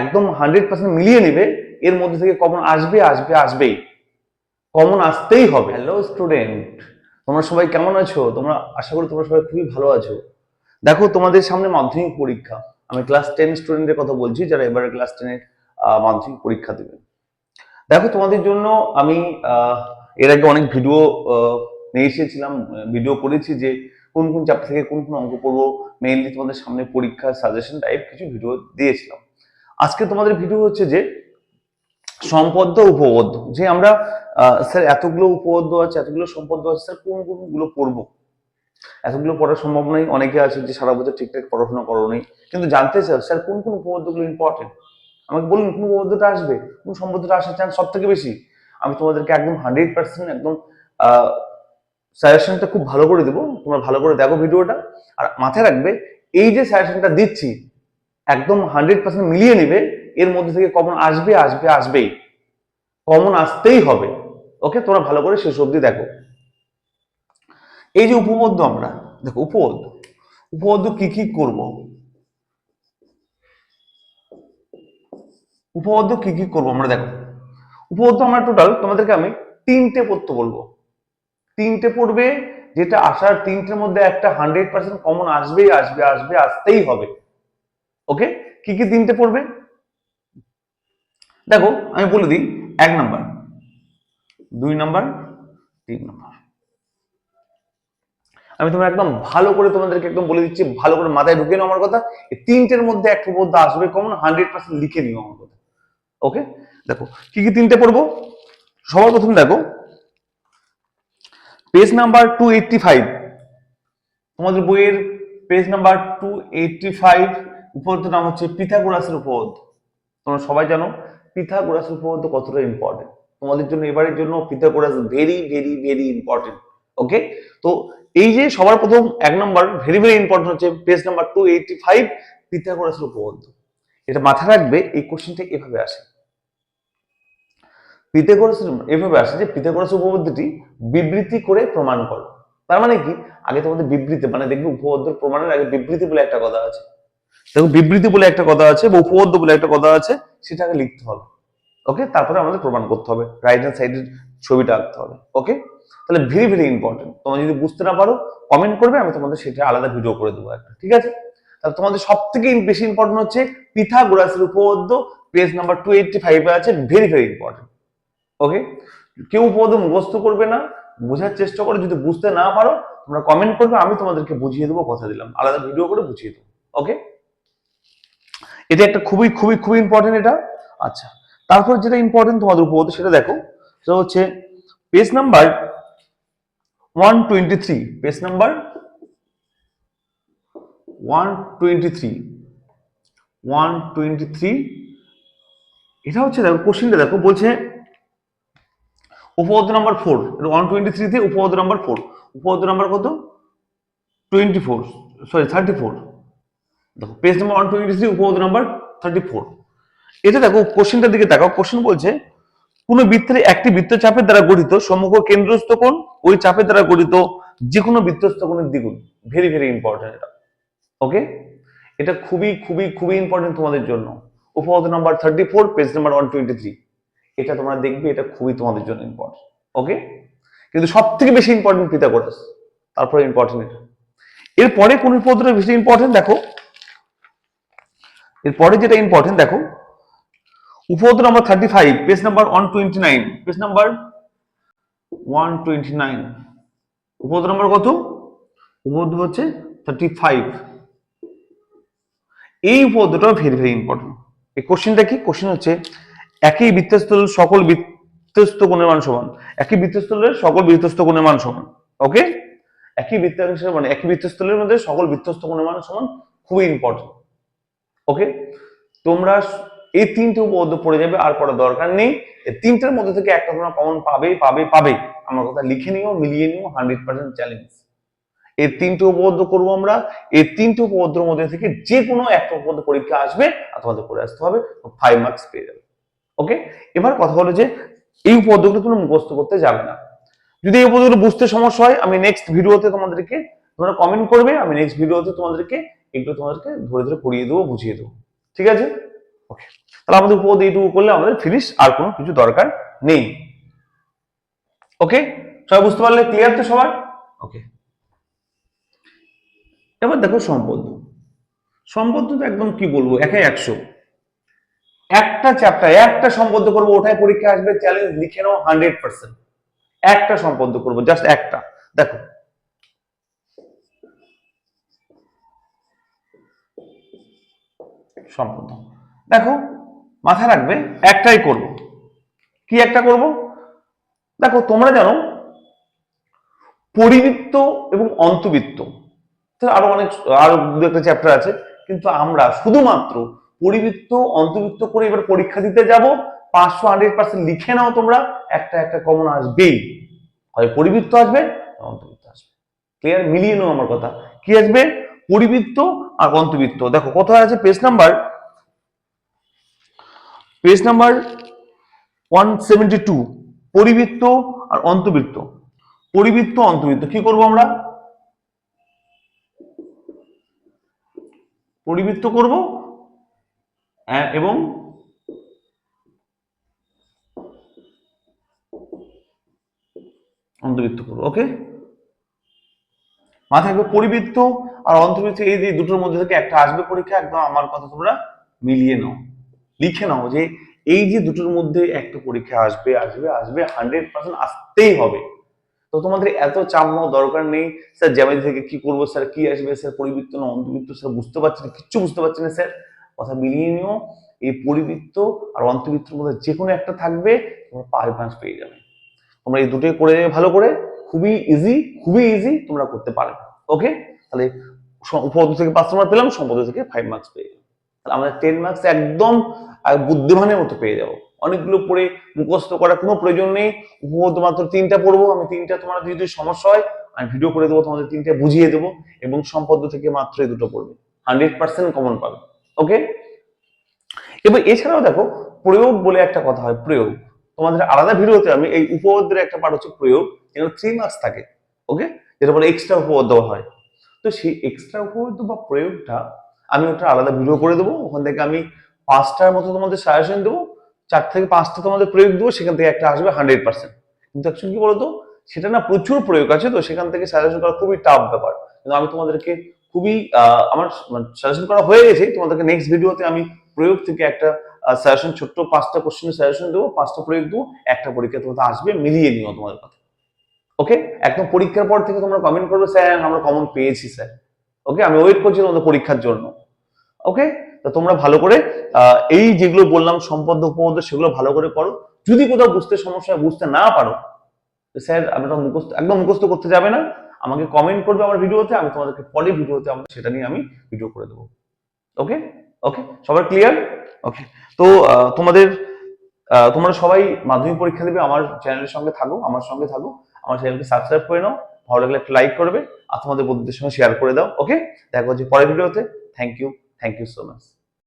একদম hundred percent মিলিয়ে নেবে এর মধ্যে থেকে কমন আসবে আসবে আসবেই। কমন আসতেই হবে। হ্যালো স্টুডেন্ট তোমরা সবাই কেমন আছো? তোমরা আশা করি তোমরা সবাই খুবই ভালো আছো। দেখো তোমাদের সামনে মাধ্যমিক পরীক্ষা। আমি ক্লাস টেন স্টুডেন্টের কথা বলছি যারা এবারে ক্লাস টেনের মাধ্যমিক পরীক্ষা দেবে। দেখো তোমাদের জন্য আমি এর আগে অনেক ভিডিও নিয়ে এসেছিলাম ভিডিও করেছি যে কোন কোন চ্যাপ্টার থেকে কোন কোন অঙ্ক পড়ব মেইনলি তোমাদের সামনে পরীক্ষা সাজেশন টাইপ কিছু ভিডিও দিয়েছিলাম। আজকে তোমাদের ভিডিও হচ্ছে যে সম্পদ্য উপবদ্ধ যে আমরা স্যার এতগুলো উপবদ্ধ আছে, এতগুলো সম্পদ্য আছে, স্যার কোন কোনগুলো পড়ব? এতগুলো পড়ার সম্ভব নয় অনেকে আছে যে সারা বছর ঠিকঠাক পড়াশোনা করো নি কিন্তু জানতে চাও, স্যার কোন কোন উপবদ্ধগুলো ইম্পর্টেন্ট আমাকে বলুন, কোন উপবদ্ধটা আসবে? কোন সম্পদটা আসার চান্স সব থেকে বেশি? আমি তোমাদেরকে একদম হান্ড্রেড পার্সেন্ট একদম সাজেশনটা খুব ভালো করে দেবো। তোমরা ভালো করে দেখো ভিডিওটা আর মাথায় রাখবে, এই যে সাজেশনটা দিচ্ছি একদম হান্ড্রেড পার্সেন্ট মিলিয়ে নেবে, এর মধ্যে থেকে কমন আসবে আসবে, আসবেই। কমন আসতেই হবে। ওকে তোমরা ভালো করে শেষ অবধি দেখো। এই যে উপবদ্ধ আমরা, দেখো উপবদ্ধ উপবদ্ধ কি কি করব? উপবদ্ধ কি কি করব আমরা দেখো। উপবদ্ধ আমরা টোটাল তোমাদেরকে আমি তিনটে পড়তে বলব। তিনটে পড়বে, যেটা আসার তিনটের মধ্যে একটা হান্ড্রেড পার্সেন্ট কমন আসবেই, আসবে আসবে, আসতেই হবে। ওকে কি কি তিনটে পড়বে? দেখো, আমি বলে দিই, এক নাম্বার, দুই নাম্বার, তিন নাম্বার। আমি তোমার একদম ভালো করে তোমাদেরকে একদম বলে দিচ্ছি, ভালো করে মাথায় ঢুকে নাও আমার কথা। এই তিনটের মধ্যে একটা মধ্যে আসবে কমন হান্ড্রেড পার্সেন্ট লিখে নিও আমার কথা। ওকে দেখো, কি কি তিনটে পড়ব? সবার প্রথম দেখো page number two eighty five তোমাদের বইয়ের page number two eighty five উপপাদ্য নাম হচ্ছে পিথাগোরাসের উপপাদ্য। তোমরা সবাই জানো, পিথাগোরাসের উপপাদ্য কতটা ইম্পর্টেন্ট তোমাদের জন্য এবারের জন্য Pythagoras very very very important okay তো এই যে সবার প্রথম এক নম্বর ভেরি ভেরি ইম্পর্টেন্ট হচ্ছে page number two eighty five পিথাগোরাসের উপপাদ্য। এটা মাথায় রাখবে, এই কোশ্চেনটা এভাবে আসে। পিথাগোরাসের, এভাবে আসে যে পিথাগোরাস উপপাদ্যটি বিবৃতি করে প্রমাণ করো। তার মানে কি? আগে তোমাদের বিবৃতি মানে দেখবে উপপাদ্যের প্রমাণের আগে বিবৃতি বলে একটা কথা আছে। দেখো বিবৃতি বলে একটা কথা আছে বা উপপাদ্য বলে একটা কথা আছে, সেটাকে লিখতে হবে। ওকে তারপরে আমাদের প্রমাণ করতে হবে। রাইট হ্যান্ড সাইডের ছবিটা আঁকতে হবে। ওকে তাহলে ভেরি ভেরি ইম্পর্টেন্ট তোমরা যদি বুঝতে না পারো কমেন্ট করবে, আমি তোমাদের সেটা আলাদা ভিডিও করে দেবো একটা। ঠিক আছে? তাহলে তোমাদের সব থেকে বেশি ইম্পর্টেন্ট হচ্ছে পিথাগোরাসের উপপাদ্য। পেজ নাম্বার টু এইটটি ফাইভে আছে ভেরি ভেরি ইম্পর্টেন্ট ওকে কেউ উপপাদ্য মুখস্থ করবে না, বোঝার চেষ্টা করো। যদি বুঝতে না পারো, তোমরা কমেন্ট করবে, আমি তোমাদেরকে বুঝিয়ে দেবো, কথা দিলাম। আলাদা ভিডিও করে বুঝিয়ে দেবো। ওকে এটা একটা খুবই খুবই খুবই ইম্পর্টেন্ট এটা। আচ্ছা তারপর যেটা ইম্পর্টেন্ট তোমাদের উপপাদ্য, সেটা দেখো। সেটা হচ্ছে page number one twenty three page number one twenty three one twenty three এটা হচ্ছে দেখো কোশ্চেনটা দেখো, বলছে উপপাদ্য নাম্বার ফোর ওয়ান টোয়েন্টি থ্রিতে উপপাদ্য নাম্বার ফোর উপপাদ্য নাম্বার কত? Twenty four sorry thirty four দেখো page number one twenty three উপপাদ্য নাম্বার থার্টি ফোর এটা দেখো কোশ্চেনটার দিকে দেখো কোশ্চেন বলছে, কোন বৃত্তের একটি বৃত্ত চাপের দ্বারা গঠিত সমগ্র কেন্দ্রস্থ কোণ ওই চাপের দ্বারা গঠিত যে কোনো বৃত্তস্থ কোণের দ্বিগুণ। ভেরি ভেরি ইম্পর্টেন্ট এটা। ওকে এটা খুবই খুবই খুবই ইম্পর্টেন্ট তোমাদের জন্য। উপপাদ্য number thirty four page number one twenty three এটা তোমরা দেখবে, এটা খুবই তোমাদের জন্য ইম্পর্টেন্ট ওকে কিন্তু সব থেকে বেশি ইম্পর্টেন্ট পিথাগোরাস তারপরে ইম্পর্টেন্ট এটা। এরপরে কোন উপপাদ্যটা বেশি ইম্পর্টেন্ট দেখো এরপরে যেটা ইম্পর্টেন্ট দেখো, উপপাদ্য number thirty five page number one twenty nine page number one twenty nine উপপাদ্য নাম্বার কত? উপপাদ্য হচ্ছে থার্টি ফাইভ এই উপপাদ্যটা ভেরি ভেরি ইম্পর্টেন্ট এই কোশ্চেনটা কি? কোশ্চেন হচ্ছে, একই বৃত্তস্থল সকল বৃত্তস্থ কোণের মান সমান। একই বৃত্তস্থলের সকল বৃত্তস্থ কোণের মান সমান। ওকে একই বৃত্তাংশের মানে একই বৃত্তস্থলের মধ্যে সকল বৃত্তস্থ কোণের মান সমান, খুবই ইম্পর্টেন্ট ওকে তোমরা এই তিনটে উপপাদ্য পড়ে যাবে, আর পড়ার দরকার নেই। এই তিনটের মধ্যে থেকে একটা তোমরা কমন পাবে পাবে পাবে। আমার কথা লিখে নিও, মিলিয়ে নিও হান্ড্রেড পার্সেন্ট চ্যালেঞ্জ এই তিনটে উপপাদ্য করব আমরা। এই তিনটে উপপাদ্যের মধ্যে থেকে যে কোনো একটা উপপাদ্য পরীক্ষা আসবে, আর তোমাদের পড়ে আসতে হবে ফাইভ মার্কস পেয়ে যাবে। ওকে এবার কথা হলো যে, এই উপপাদ্যগুলো তুমি মুখস্থ করতে যাবে না। যদি এই উপপাদ্যগুলো বুঝতে সমস্যা হয়, আমি নেক্সট ভিডিওতে তোমাদেরকে তোমরা কমেন্ট করবে, আমি নেক্সট ভিডিওতে তোমাদেরকে এগুলো তোমাদেরকে ধরে ধরে পড়িয়ে দেবো, বুঝিয়ে দেবো। ঠিক আছে? ওকে তাহলে আমাদের উপপাদ্য এইটুকু করলে আমাদের ফিনিশ আর কোনো কিছু দরকার নেই। ওকে সবাই বুঝতে পারলে ক্লিয়ার তো সবার? ওকে এবার দেখো সম্পদ। সম্পদ তো একদম কি বলব, একে একশো। একটা চ্যাপ্টার একটা সম্পদ করব ওটাই পরীক্ষা আসবে চ্যালেঞ্জ লিখে নাও হান্ড্রেড পার্সেন্ট একটা সম্পদ করব জাস্ট একটা। দেখো সম্পদ দেখো, মাথায় রাখবে, একটাই করব। কি একটা করব? দেখো, তোমরা জানো, পরিবৃত্ত এবং অন্তবৃত্ত। আরও অনেক, আরও দু একটা চ্যাপ্টার আছে। কিন্তু আমরা শুধুমাত্র পরিবৃত্ত অন্তর্বৃত্ত করে এবার পরীক্ষা দিতে যাব। পাঁচশো হান্ড্রেড পার্সেন্ট লিখে নাও তোমরা, একটা একটা কমন আসবেই। হয় পরিবৃত্ত আসবে না অন্তর্বৃত্ত আসবে। ক্লিয়ার মিলিয়ে নাও আমার কথা। কি আসবে? পরিবৃত্ত আর অন্তবৃত্ত। দেখো, কোথায় আছে page number page number one seventy two পরিবৃত্ত আর অন্তর্বৃত্ত পরিবৃত্ত, অন্তবৃত্ত, কি করব আমরা? পরিবৃত্ত করব এবং অন্তর্বৃত্ত করব ওকে মাথায় পরিবৃত্ত আর অন্তর্বৃত্ত এই যে দুটোর মধ্যে থেকে একটা আসবে পরীক্ষা, একদম আমার কথা তোমরা মিলিয়ে নাও। লিখে নাও যে এই যে দুটোর মধ্যে একটা পরীক্ষা আসবে আসবে আসবে হান্ড্রেড পার্সেন্ট আসতেই হবে। তো তোমাদের এত চাপ নেওয়ার দরকার নেই। স্যার, জ্যামিতি থেকে কি করব, স্যার, কি আসবে, স্যার, পরিবৃত্ত না অন্তর্বৃত্ত, স্যার, বুঝতে পারছি না, কিচ্ছু বুঝতে পারছি না, স্যার। কথা মিলিয়ে নিও, এই পরিবৃত্ত আর অন্তর্বৃত্তের মধ্যে যে কোনো একটা থাকবে, তোমরা পাঁচ মার্কস পেয়ে যাবে। তোমরা এই দুটোই করে ভালো করে। খুবই ইজি খুবই ইজি তোমরা করতে পারবে। ওকে তাহলে উপপাদ্য থেকে পাঁচ নম্বর পেলাম সম্পদ থেকে ফাইভ মার্কস পেয়ে গেলাম। তাহলে আমাদের টেন মার্কস একদম বুদ্ধিমানের মতো পেয়ে যাব। অনেকগুলো পড়ে মুখস্থ করার কোনো প্রয়োজন নেই। উপপাদ্য মাত্র তিনটা পড়ব, আমি তিনটা তোমার যদি সমস্যা হয়, আমি ভিডিও করে দেবো, তোমাদের তিনটা বুঝিয়ে দেবো, এবং সম্পদ থেকে মাত্র এই দুটো পড়বে। হান্ড্রেড পার্সেন্ট কমন পাবে। ওকে এবার এছাড়াও দেখো, প্রয়োগ বলে একটা কথা হয়, প্রয়োগ। তোমাদের আলাদা ভিডিওতে আমি এই উপপাদ্যের একটা পার্ট হচ্ছে প্রয়োগ, যেখানে থ্রি মার্কস থাকে। ওকে যেটা বলে এক্সট্রা উপপাদ্য হয়। তো সেই এক্সট্রা উপপাদ্য বা প্রয়োগটা আমি ওটা আলাদা ভিডিও করে দেবো। ওখান থেকে আমি পাঁচটার মতো তোমাদের সাজেশন দেবো। চার থেকে পাঁচটা তোমাদের প্রয়োগ দেবো, সেখান থেকে একটা আসবে হান্ড্রেড পার্সেন্ট কিন্তু অ্যাকচুয়ালি কি বলতো? সেটা না প্রচুর প্রয়োগ আছে তো, সেখান থেকে সাজেশন করা খুবই টাফ ব্যাপার। কিন্তু আমি তোমাদেরকে খুবই আমার সাজেশন করা হয়ে গেছে। তোমাদেরকে নেক্সট ভিডিওতে আমি প্রয়োগ থেকে একটা সাজেশন ছোট্ট পাঁচটা কোশ্চেনের সাজেশন দেবো, পাঁচটা প্রয়োগ দেবো, একটা পরীক্ষা তোমাদের আসবে, মিলিয়ে নিও তোমাদের কথা ওকে একদম পরীক্ষার পর থেকে তোমরা কমেন্ট করবে, স্যার, আমরা কমন পেয়েছি, স্যার. ওকে আমি ওয়েট করছি তোমাদের পরীক্ষার জন্য। ওকে তো তোমরা ভালো করে এই যেগুলো বললাম, সম্পদ উপপদ সেগুলো ভালো করে করো যদি কোথাও বুঝতে সমস্যা বুঝতে না পারো স্যার আপনারা মুখস্থ, একদম মুখস্থ করতে যাবে না। আমাকে কমেন্ট করবে আমার ভিডিওতে আমি তোমাদেরকে পরে ভিডিওতে আমরা সেটা নিয়ে আমি ভিডিও করে দেবো। ওকে ওকে সবার ক্লিয়ার ওকে তো তোমাদের তোমরা সবাই মাধ্যমিক পরীক্ষা দেবে, আমার চ্যানেলের সঙ্গে থাকো, আমার সঙ্গে থাকো। আমার চ্যানেলকে সাবস্ক্রাইব করে নাও, ভালো লাগলে একটা লাইক করবে আর তোমাদের বন্ধুদের সঙ্গে শেয়ার করে দাও ওকে দেখা হচ্ছে পরের ভিডিওতে thank you thank you so much